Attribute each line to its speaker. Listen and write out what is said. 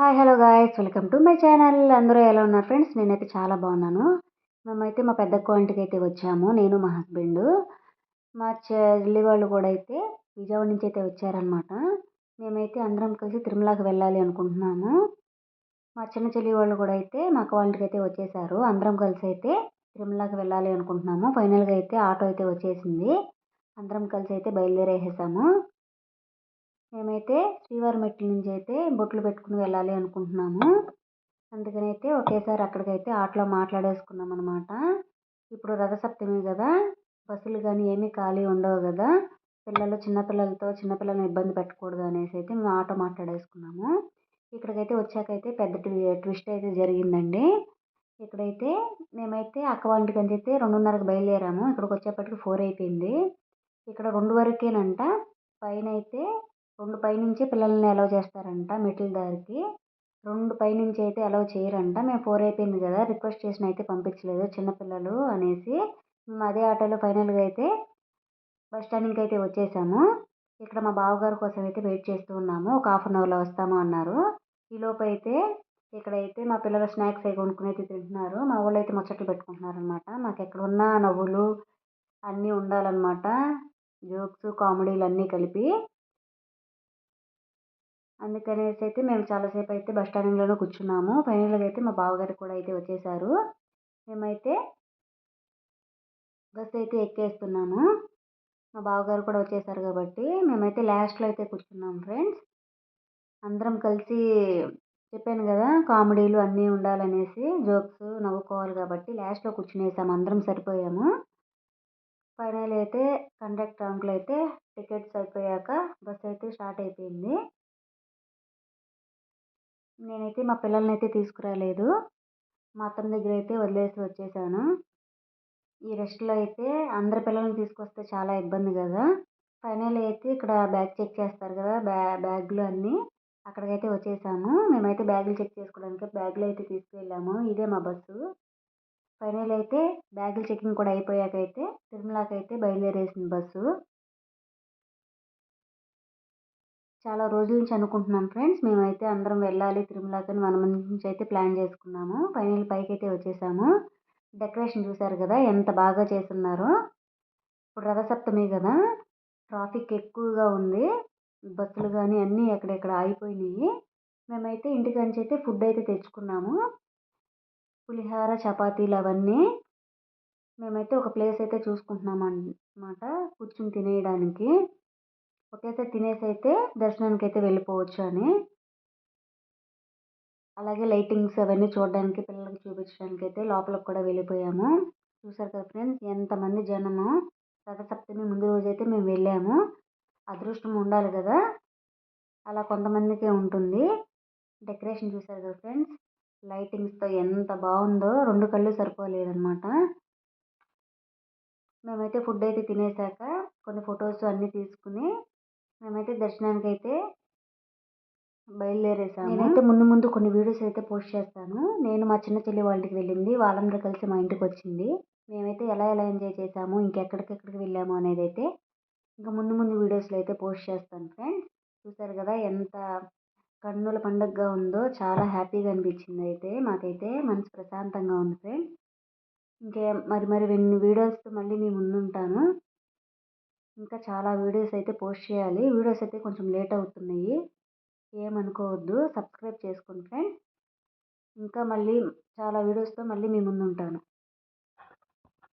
Speaker 1: Hi hello guys. Welcome to my channel. అందరూ ఎలా ఉన్నారు ఫ్రెండ్స్? నేనైతే చాలా బాగున్నాను. మేమైతే మా పెద్ద ఇంటికి అయితే వచ్చాము. నేను మా హస్బెండ్ మా చెల్లి వాళ్ళు కూడా అయితే విజయవాడ నుంచి అయితే వచ్చారనమాట మేమైతే అందరం కలిసి తిరుమలకి వెళ్ళాలి అనుకుంటున్నాము. మా చిన్న చెల్లి వాళ్ళు కూడా అయితే మా అక్క అయితే వచ్చేసారు. అందరం కలిసి అయితే తిరుమలకి వెళ్ళాలి అనుకుంటున్నాము. ఫైనల్గా అయితే ఆటో అయితే వచ్చేసింది. అందరం కలిసి అయితే బయలుదేరేసాము మేమైతే శ్రీవారి మెట్ల నుంచి అయితే బొట్లు పెట్టుకుని వెళ్ళాలి అనుకుంటున్నాము. అందుకని అయితే ఒకేసారి అక్కడికైతే ఆటలో మాట్లాడేసుకున్నాం అనమాట ఇప్పుడు రథసప్తమి కదా బస్సులు కానీ ఏమీ ఖాళీ ఉండవు కదా పిల్లలు చిన్నపిల్లలతో చిన్నపిల్లలను ఇబ్బంది పెట్టకూడదు అనేసి అయితే మేము ఆటో మాట్లాడేసుకున్నాము. ఇక్కడికైతే వచ్చాకైతే పెద్ద ట్విస్ట్ అయితే జరిగిందండి. ఇక్కడైతే మేమైతే అక్క వాళ్ళ అని అయితే రెండున్నరకు బయలుదేరాము. ఇక్కడికి వచ్చేప్పటికి ఫోర్ అయిపోయింది. ఇక్కడ రెండు వరకేనంట. పైన అయితే రెండు పైనుంచి పిల్లల్ని అలౌ చేస్తారంట మెట్ల దారికి రెండు పైనుంచి అయితే అలౌ చేయరంట. మేము ఫోర్ అయిపోయింది కదా రిక్వెస్ట్ చేసిన అయితే పంపించలేదు చిన్నపిల్లలు అనేసి. మేము అదే ఆటోలో ఫైనల్గా అయితే బస్ స్టాండింగ్కి అయితే వచ్చేసాము. ఇక్కడ మా బావగారు కోసం అయితే వెయిట్ చేస్తూ ఉన్నాము. ఒక హాఫ్ అన్ అవర్లో వస్తాము అన్నారు. ఈలోపు అయితే ఇక్కడైతే మా పిల్లలు స్నాక్స్ అవి కొనుక్కుని అయితే తింటున్నారు. మా వాళ్ళు అయితే ముచ్చట్లు పెట్టుకుంటున్నారు అనమాట మాకు ఎక్కడ ఉన్న నవ్వులు అన్నీ ఉండాలన్నమాట. జోక్స్ కామెడీలు అన్నీ కలిపి. అందుకనేసి అయితే మేము చాలాసేపు అయితే బస్ స్టాండింగ్లోనే కూర్చున్నాము. ఫైనల్గా అయితే మా బావగారు కూడా అయితే వచ్చేసారు. మేమైతే బస్ అయితే ఎక్కేస్తున్నాము. మా బావగారు కూడా వచ్చేసారు కాబట్టి మేమైతే లాస్ట్లో అయితే కూర్చున్నాం ఫ్రెండ్స్. అందరం కలిసి చెప్పాను కదా కామెడీలు అన్నీ ఉండాలనేసి జోక్స్ నవ్వుకోవాలి కాబట్టి లాస్ట్లో కూర్చునేసాము. అందరం సరిపోయాము. ఫైనల్ అయితే కండక్టర్ అంకుల్ అయితే టికెట్స్ అయిపోయాక బస్ అయితే స్టార్ట్ అయిపోయింది. నేనైతే మా పిల్లల్ని అయితే తీసుకురాలేదు. మా అత్తమ్మ దగ్గర అయితే వదిలేసి వచ్చేసాను. ఈ రెస్ట్లో అయితే అందరి పిల్లల్ని తీసుకొస్తే చాలా ఇబ్బంది కదా. ఫైనల్ అయితే ఇక్కడ బ్యాగ్ చెక్ చేస్తారు కదా బ్యా బ్యాగులు అన్నీ. అక్కడికైతే వచ్చేసాము. మేమైతే బ్యాగులు చెక్ చేసుకోవడానికి బ్యాగులు అయితే తీసుకువెళ్ళాము ఇదే మా బస్సు. ఫైనల్ అయితే బ్యాగులు చెకింగ్ కూడా అయిపోయాక అయితే తిరుమలకి అయితే బయలుదేరేసింది బస్సు. చాలా రోజుల నుంచి అనుకుంటున్నాం ఫ్రెండ్స్. మేమైతే అందరం వెళ్ళాలి తిరుమలకి వన్ మంత్ నుంచి అయితే ప్లాన్ చేసుకున్నాము. ఫైనల్ పైకి అయితే వచ్చేసాము. డెకరేషన్ చూసారు కదా ఎంత బాగా చేస్తున్నారో. ఇప్పుడు రథసప్తమి కదా ట్రాఫిక్ ఎక్కువగా ఉంది. బస్సులు కానీ అన్నీ ఎక్కడెక్కడ ఆగిపోయినాయి. మేమైతే ఇంటికాంచి అయితే ఫుడ్ అయితే తెచ్చుకున్నాము. పులిహోర చపాతీలు అవన్నీ మేమైతే ఒక ప్లేస్ అయితే చూసుకుంటున్నాం అన్నమాట కూర్చుని తినేయడానికి. ఒకేసారి తినేసి అయితే దర్శనానికి అయితే వెళ్ళిపోవచ్చు అని. అలాగే లైటింగ్స్ అవన్నీ చూడడానికి పిల్లలకి చూపించడానికి అయితే లోపలికి కూడా వెళ్ళిపోయాము. చూసారు కదా ఫ్రెండ్స్ ఎంతమంది జనము రథసప్తమి ముందు రోజు అయితే మేము వెళ్ళాము. అదృష్టం ఉండాలి కదా. అలా కొంతమందికే ఉంటుంది. డెకరేషన్ చూసారు కదా ఫ్రెండ్స్ లైటింగ్స్తో ఎంత బాగుందో రెండు కళ్ళు సరిపోలేదన్నమాట. మేమైతే ఫుడ్ అయితే తినేసాక కొన్ని ఫొటోస్ అన్నీ తీసుకుని మేమైతే దర్శనానికి అయితే బయలుదేరేసాము. నేనైతే ముందు ముందు కొన్ని వీడియోస్ అయితే పోస్ట్ చేస్తాను. నేను మా చిన్న చెల్లి వాళ్ళ ఇంటికి వెళ్ళింది. వాళ్ళందరూ కలిసి మా ఇంటికి వచ్చింది. మేమైతే ఎలా ఎలా ఎంజాయ్ చేసాము ఇంకెక్కడికెక్కడికి వెళ్ళాము అనేది అయితే ఇంకా ముందు ముందు వీడియోస్లో అయితే పోస్ట్ చేస్తాను ఫ్రెండ్స్. చూసారు కదా ఎంత కన్నుల పండుగగా ఉందో చాలా హ్యాపీగా అనిపించింది అయితే. మాకైతే మనసు ప్రశాంతంగా ఉంది ఫ్రెండ్స్. ఇంకే మరి మరి ఎన్ని వీడియోస్తో మళ్ళీ మీ ముందుంటాను. ఇంకా చాలా వీడియోస్ అయితే పోస్ట్ చేయాలి. వీడియోస్ అయితే కొంచెం లేట్ అవుతున్నాయి. ఏమనుకోవద్దు. సబ్స్క్రైబ్ చేసుకోండి ఫ్రెండ్స్. ఇంకా మళ్ళీ చాలా వీడియోస్తో మళ్ళీ మీ ముందు ఉంటాను